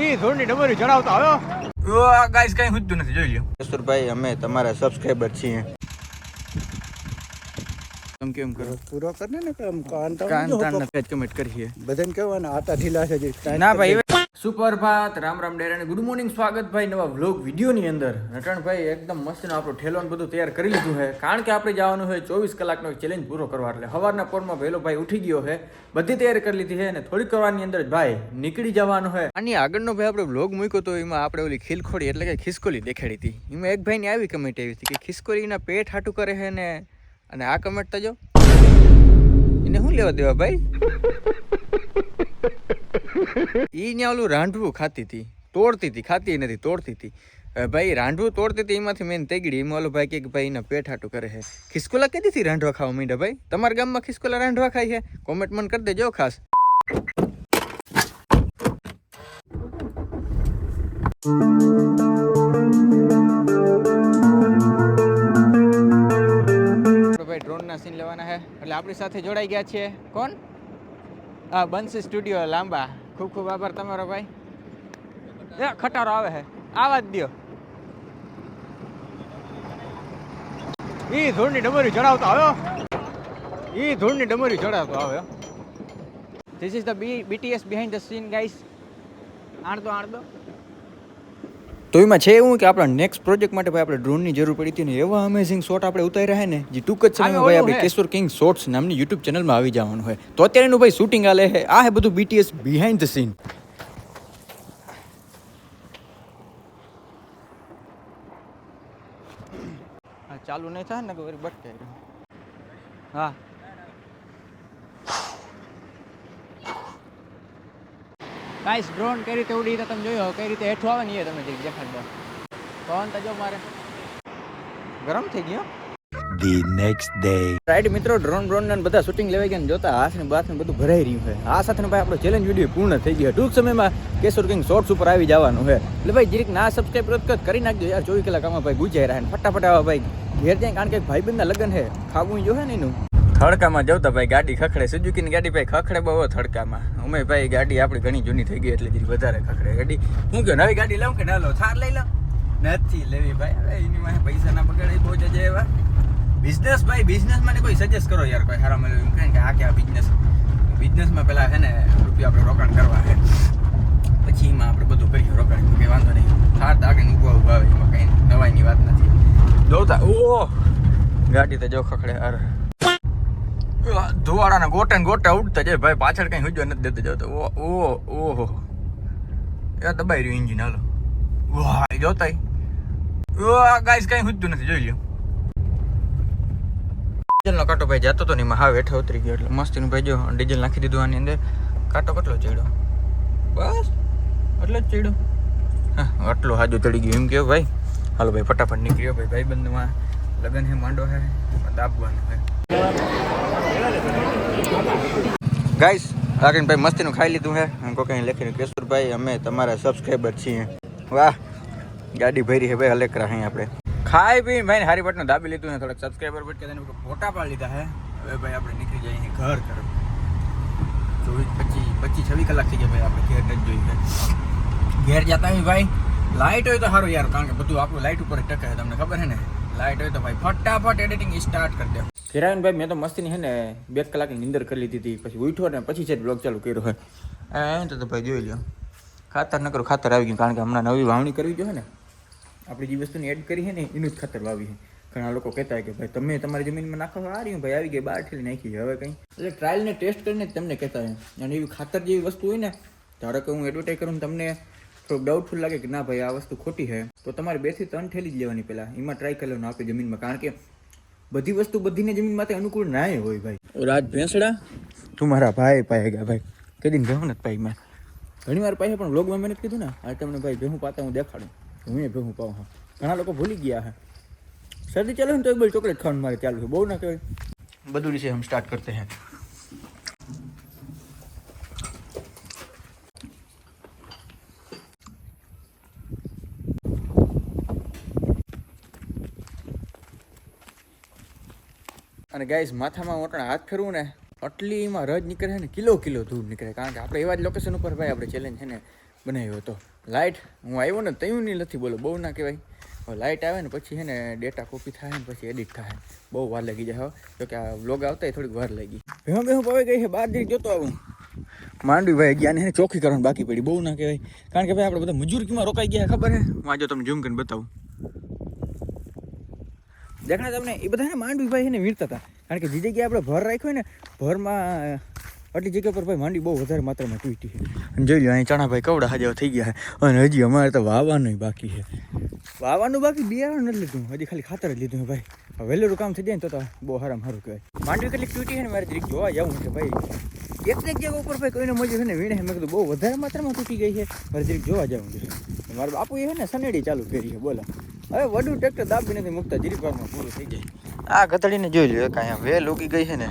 ઈ ધૂળની ડમરી ચડાવતો આવ્યો ગાઈસ કઈ હુજતું નથી જોઈ લ્યો. કસ્તુરભાઈ અમે તમારા સબસ્ક્રાઇબર છીએ. તમે કેમ કરો? પૂરો કરને ને કામ કાન તો કાન તાન કમેન્ટ કરીએ. બધાને કહેવાના આટા ઢીલા છે ના ભાઈ સુપ્રભાત, રામ રામ ડેરાને ગુડ મોર્નિંગ સ્વાગત ભાઈ નવા વ્લોગ વિડીયોની અંદર. નટણભાઈ એકદમ મસ્તનો આપણો ઠેલો બધું તૈયાર કરી લીધું છે. કારણ કે આપણે જવાનું હોય ચોવીસ કલાકનો ચેલેન્જ પૂરો કરવા. એટલે સવારના પોરમાં વહેલો ભાઈ ઉઠી ગયો છે. બધી તૈયારી કરી લીધી છે અને થોડીક કરવાની અંદર ભાઈ નીકળી જવાનું છે. આની આગળનો ભાઈ આપણે વ્લોગ મૂક્યો તો એમાં આપણે ઓલી ખીલખોડી એટલે કે ખિસકોલી દેખાડી હતી. એમાં એક ભાઈની આવી કમેન્ટ આવી હતી કે ખિસકોલીના પેટ હાટું કરે છે ને, અને આ કમેન્ટ તો જો. એને શું લેવા દેવા ભાઈ? ઈ ને ઓલું રાંઢવું ખાતી હતી તોડતી હતી ખાતી નથી, તોડતી હતી ભાઈ, રાંઢવું તોડતી હતી એમાંથી મેં તેગડી. એમાં ઓલો ભાઈ કે ભાઈ, એના પેટ હાટું કરે છે. ખિસકોલા કેદીથી રાંઢવા ખાવા માંડ્યા, ભાઈ? તમારા ગામમાં ખિસકોલા રાંઢવા ખાય છે? કોમેન્ટ મન કરી દેજો, ખાસ. ભાઈ ડ્રોનના સીન લેવાના છે. એટલે આપણી સાથે જોડાઈ ગયા છે કોણ? હા બંસી સ્ટુડિયો લાંબા. ખૂબ ખૂબ આભાર તમારો ભાઈ. ખટારો આવે છે આવા જ દો એ ધૂળની ડમરી ચડાવતો આવ્યો. એ ધૂળની ડમરી ચડાવતો આવ્યો. This is the B BTS behind the scene guys આણતો આણદો. તો એમાં છે એવું કે આપણા નેક્સ્ટ પ્રોજેક્ટ માટે ભાઈ આપણે ડ્રોનની જરૂર પડી હતી ને એવા અમેઝિંગ શોટ આપણે ઉતાર્યા હે ને જે ટૂંક જ સમયમાં ભાઈ આપણે કેશોર કિંગ શોર્ટ્સ નામની યુટ્યુબ ચેનલમાં આવી જવાનું હોય તો અત્યારેનું ભાઈ શૂટિંગ આલે છે આ હે બધું બીટીએસ બિહાઇન્ડ ધ સીન ચાલુ નહીં થાય ને કે બટકાઈ હા. ગાઈસ ડ્રોન કઈ રીતે ઉડી તો તમે જોયો? કઈ રીતે હેઠું આવે ને એ તમે જરીક દેખાડ દો. પવન તો જો મારે. ગરમ થઈ ગયો? ધી નેક્સ્ટ ડે રાઈટ મિત્રો ડ્રોન ડ્રોન ને બધા શૂટિંગ લેવાઈ ગયા ને જોતા હાથ ને બાથ ને બધું ભરાઈ રહ્યું છે. આ સાથે ભાઈ આપણો ચેલેન્જ વીડિયો પૂર્ણ થઈ ગયો. ટૂંક સમયમાં કેશોર કિંગ શોર્ટ્સ ઉપર આવી જવાનું છે. એટલે ભાઈ જરીક ના સબસ્ક્રાઈબ કરી નાખજો યાર. ચોવીસ કલાક આમાં ભાઈ ગુજાઈ રહ્યા ફટાફટ આવા ભાઈ. ઘેર જાય કારણ કે ભાઈબંધના લગ્ન છે. ખાવું જો હે ને એનું. થડકામાં જવતા ભાઈ ગાડી ખખડે. સુઝુકીની ગાડી ભાઈ ખખડે બહુ થડકામાં. અમે ભાઈ ગાડી આપણી ઘણી જૂની થઈ ગઈ એટલે જરી વધારે ખખડે. ગાડી હું કહ્યું નવી ગાડી લઉં કે ના લો થાર લઈ લઉં નથી લેવી ભાઈ. એની પાસે પૈસા ના બગાડે બહુ જજે એવા. બિઝનેસ ભાઈ બિઝનેસ માટે કોઈ સજેસ્ટ કરો યાર, કોઈ હારા મળ્યું કારણ કે આ કે બિઝનેસ બિઝનેસમાં પેલા છે ને રૂપિયા આપણે રોકાણ કરવા છે. પછી એમાં આપણે બધું કરીએ રોકાણ. કંઈ વાંધો નહીં. થાર તો આગળ ઊભા ઊભા આવે, એમાં કંઈ નવાઈની વાત નથી. દોતા ઓ ગાડી તો જો ખખડે અરે ધુવાડાના ગોટે ને ગોટે ઉડતા જાય. ભાઈ પાછળ કઈ હુજવા નથી દેતો. જતો ઓ ઓ, ઓહો. એ દબાઈ રહ્યું ઇન્જિન હાલો. વાહ જોતાય. ઓ ગાઈસ કઈ હુજતું નથી, જોઈ લ્યો. ડીઝલનો કાંટો ભાઈ જતો તો ને એમાં હાવ હેઠે ઉતરી ગયો. એટલે મસ્તીનું ભાઈ જો, ડીઝલ નાખી દીધું આની અંદર. કાંટો કેટલો ચડ્યો? બસ એટલો જ ચડ્યો. હા, આટલો હાજો ચડી ગયો. એમ કેવો ભાઈ. હાલો ભાઈ, ફટાફટ નીકળ્યો ભાઈ ભાઈ બંધમાં લગન હે, માંડો હે. દાબવાનું હે. ગાઈસ આગળ ભાઈ મસ્તીનું ખાઈ લીધું હે. એમ કોઈ કઈ લખીને કેશુરભાઈ, અમે તમારા સબસ્ક્રાઈબર છીએ. વાહ, ગાડી ભરી છે ભાઈ હલેકરા અહીં આપણે. ખાઈ પીને ભાઈ હારી પટનું દાબી લીધું ને થોડાક સબસ્ક્રાઈબર બટ કે તેના ઉપર ફોટા પાડી લીધા હે. હવે ભાઈ આપણે નીકળી જઈએ અહીં ઘર તરફ. ચોવીસ પચીસ પચીસ છવ્વીસ કલાક થઈ ગયા ભાઈ આપણે ઘેર નથી જોઈ છે ઘેર જતા હોય ભાઈ. લાઇટ હોય તો સારું યાર, કારણ કે બધું આપણું લાઇટ ઉપર જ ટકે છે, તમને ખબર છે ને? લાઇટ હોય તો ભાઈ ફટાફટ એડિટિંગ સ્ટાર્ટ કરી દે. ભાઈ મેં તો મસ્તીની છે ને બે કલાકની નિંદર કરી લીધી હતી. પછી ઉઠ્યો ને પછી છે બ્લોગ ચાલુ કર્યો હોય એમ તો ભાઈ જોઈ લો ખાતર ન કરો, ખાતર આવી ગયું, કારણ કે હમણાં નવી વાવણી કરવી જોઈએ ને. આપણે જે વસ્તુની એડ કરી છે ને, એનું જ ખાતર વાવી છે ઘણા લોકો કહેતા હોય કે ભાઈ તમે તમારી જમીનમાં નાખો, આ રહ્યું, ભાઈ આવી ગઈ, બહાર ઠેલી નાખી હવે કંઈ. એટલે ટ્રાયલને ટેસ્ટ કરીને તમને કહેતા હોય. અને એવી ખાતર જેવી વસ્તુ હોય ને, ધારો કે હું એડવર્ટાઈઝ કરું તમને થોડુંક ડાઉટફુલ લાગે કે ના ભાઈ આ વસ્તુ ખોટી છે તો તમારે બેથી ત્રણ ઠેલી જ લેવાની પહેલાં એમાં ટ્રાય કરી લેવાનું આપણી જમીનમાં. કારણ કે બધી વસ્તુ બધીને જમીન માટે અનુકૂળ ના હોય ભાઈ. રાજ ભેંસડા? તું મારા ભાઈ પાય ગયા ભાઈ. કદી ભેહું નથી પાઈ મેં. ઘણી વાર પાસે પણ વ્લોગમાં મેં નથી કીધું ને આ તમને ભાઈ ભેહું પાતા હું દેખાડું. હું એ ભેહું પાઉં હા. ઘણા લોકો ભૂલી ગયા હે. શરદી ચાલે ને તો એક બોલ ચોકલેટ ખાવાનું મારે ચાલુ છે. બહુ ના કહેવાય. બધું વિશે હમ સ્ટાર્ટ કરતે हैं અને ગાઈસ માથામાં ઓટણ હાથ ફેરવું ને આટલીમાં રજ નીકળે ને, કિલો કિલો ધૂળ નીકળે કારણ કે આપણે એવા જ લોકેશન ઉપર ભાઈ આપણે ચેલેન્જ છે ને, બનાવ્યો હતો. લાઇટ હું આવ્યો ને, તયું નહીં નથી બોલો, બહુ ના કહેવાય. હવે લાઇટ આવે ને, પછી છે ને ડેટા કોપી થાય ને, પછી એડિટ થાય. બહુ વાર લાગી જાય તો કે આ વ્લોગ આવતા થોડીક વાર લાગી. ભેહું ભેહું પવે ગઈ છે? બાર જઈ જોતો આવું. માંડવી ભાઈ ગયા ને ચોખ્ખી કરવાની બાકી પડી, બહુ ના કહેવાય. કારણ કે ભાઈ, આપણે બધા મજૂર કીમાં રોકાઈ ગયા ખબર હે આજે તમને ઝૂમ કરીને બતાવું. દેખાણા તમને એ બધા ને માંડવી ભાઈ એને વીણતા હતા. કારણ કે જે જગ્યાએ આપણે ભર રાખ્યો ને, ભરમાં આટલી જગ્યા પર ભાઈ માંડવી બહુ વધારે માત્રામાં તૂટી છે. અને જોઈ લો અહીં ચણા ભાઈ કવડા હાજર થઈ ગયા છે. અને હજી અમારે તો વાવવાનું બાકી છે. વાવવાનું બાકી બિયારણ નથી લીધું. હજી ખાલી ખાતર જ લીધું ભાઈ. વહેલું કામ થઈ જાય ને તો બહુ સારામાં સારું કહેવાય. માંડવી કેટલી તૂટી છે ને મારે જરીક જોવા જવું છે ભાઈ. એક એક જગ્યા ઉપર ભાઈ કોઈને મજા છે ને વીણે મેં કીધું બહુ વધારે માત્રામાં તૂટી ગઈ છે. મારે જરીક જોવા જવું છે. મારા બાપુ એ છે ને સનેડી ચાલુ કરી છે. બોલો. હવે વડું ટ્રેક્ટર દાબી નથી મૂકતા જરીક વારમાં પૂરું થઈ જાય. આ ગતડીને જોઈ લો કાંઈ આમ વેલ ઉગી ગઈ છે ને.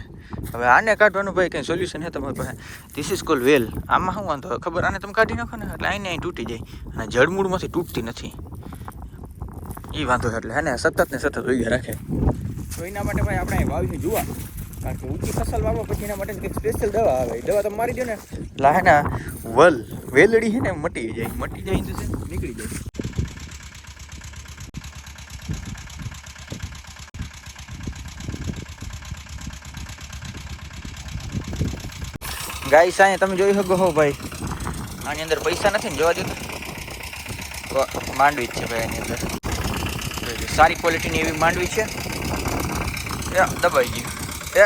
હવે આને કાઢવાનું ભાઈ કંઈ સોલ્યુશન છે તમારી પાસે? ધીસ ઇઝ કોલ વેલ આમાં શું વાંધો? ખબર? આને તમે કાઢી નાખો ને એટલે આઈને અહીં તૂટી જાય. અને જળમૂળમાંથી તૂટતી નથી. એ વાંધો એટલે હે ને સતત ને સતત ઉગી રાખે. તો એના માટે ભાઈ આપણે વાવીશું જુઓ કારણ કે ઊંચી ફસલ વાવો પછી એના માટે કંઈક સ્પેશિયલ દવા આવે. એ દવા તમે મારી દો ને. એટલે હે વલ વેલડી છે ને મટી જાય. મટી જાય નીકળી જાય. ગાઈસ અહીંયા તમે જોઈ શકો હો ભાઈ. આની અંદર પૈસા નથી ને જોવા દો તો. માંડવી જ છે ભાઈ આની અંદર. સારી ક્વોલિટીની એવી માંડવી છે. એ, દબાઈ ગયું. એ,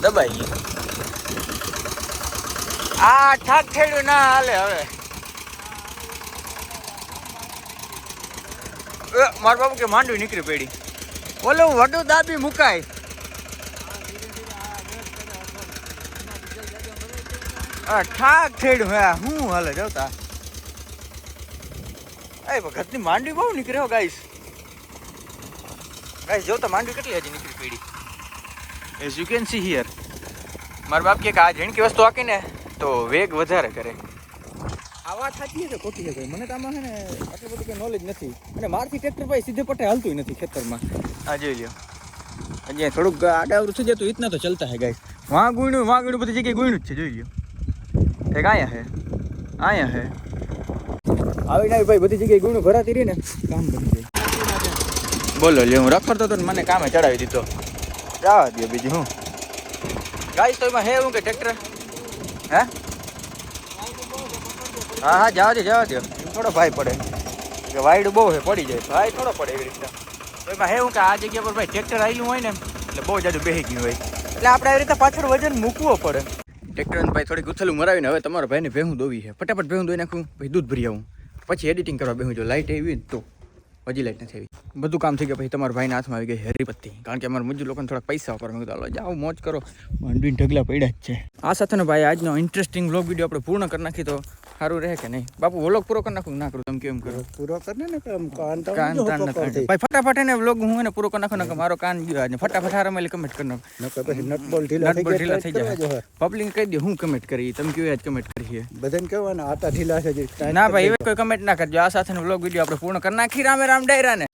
દબાઈ ગયું. આ ઠાક થયેલું ના હાલે હવે. મારા બાબુ કે માંડવી નીકળી પડી. ઓલું વડું દાબી મુકાય. ઠાક થેડું હે હું હાલે જોતા એ વખતની માંડવી બહુ નીકળ્યો ગાઈસ. ગાઈસ જોતા માંડવી કેટલી હજી નીકળી પડી. As you can see here મારા બાપ કે આ ઝીણકી વસ્તુ આકીને તો વેગ વધારે કરે. આ વાત સાચી છે ખોટી છે મને તો આમાં છે ને આટલું બધું કંઈ નોલેજ નથી. અને મારથી ટ્રેક્ટર ભાઈ સીધે પટે હાલતું નથી ખેતરમાં. આ જોઈ લ્યો. અહીંયા થોડુંક આડાવરું થઈ જતું ઇતના તો ચલતા હે ગાઈસ. વાં ગુણ્યું વાં ગુણ્યું બધી જગ્યાએ ગુણ્યું જ છે જોઈ લ્યો. એક આયા હે. આયા હે. આવી ના ભાઈ બધી જગ્યાએ ગુણું ભરાતી રહી ને કામ બની જાય. બોલો લે હું રખડતો તો ને મને કામે ચડાવી દીધો. જવા દે બીજું હું. ગાઈસ તો એમાં હે હું કે ટ્રેક્ટર હે? હા હા જવા દે જવા દે થોડો ભાઈ પડે. કે વાઈડ બહુ હે પડી જાય ભાઈ થોડો પડે એવી રીતે. તો એમાં હે હું કે આ જગ્યા પર ભાઈ ટ્રેક્ટર આવેલું હોય ને એટલે બહુ જાજુ બેહી ગયું હોય. એટલે આપણે આવી રીતે પાછળ વજન મૂકવો પડે. ટ્રેક્ટર ભાઈ થોડી ઉથલું મરાવીને હવે તમારા ભાઈને ભેહું દોવી છે. ફટાફટ ભેહું દોઈ નાખું, પછી દૂધ ભરી આવું. પછી એડિટિંગ કરવા બેહું. જો લાઇટ આવી તો. હજી લાઇટ નથી આવી. બધું કામ થઈ ગયું, પછી તમારા ભાઈના હાથમાં આવી ગઈ હેરીપત્તી. કારણ કે અમારા મજૂર લોકોને થોડાક પૈસા વાપરવા મેં કીધું જાઓ, મોજ કરો. માંડવીને ઢગલા પડ્યા જ છે. આ સાથેનો ભાઈ આજનો ઇન્ટરેસ્ટિંગ બ્લોગ વીડિયો આપણે પૂર્ણ કરી નાખી તો સારું રહે કે નહીં? બાપુ વ્લોગ પૂરો કરી નાખું ના કરું? તમે કેમ કરો? પૂરો કરને ને કામ કાન કાન તાન ના કાઢે. ભાઈ ફટાફટ એને વ્લોગ હું એને પૂરો કરી નાખું ને કે મારો કાન ગયો આજે ફટાફટ હારા મેલે કમેન્ટ કરી નાખો. પછી નટ બોલ ઢીલા નટ બોલ્ટ ઢીલા થઈ જાય પબ્લિક કહી દે હું કમેન્ટ કરી તમે કેવી આજ કમેન્ટ કરીએ બધાને કહેવાના આટા ઢીલા છે ના ભાઈ દે. કોઈ કમેન્ટ ના કરજો. આ સાથેનો વ્લોગ વિડિયો આપણે પૂર્ણ કરી નાખી રામે રામ ડાયરા ને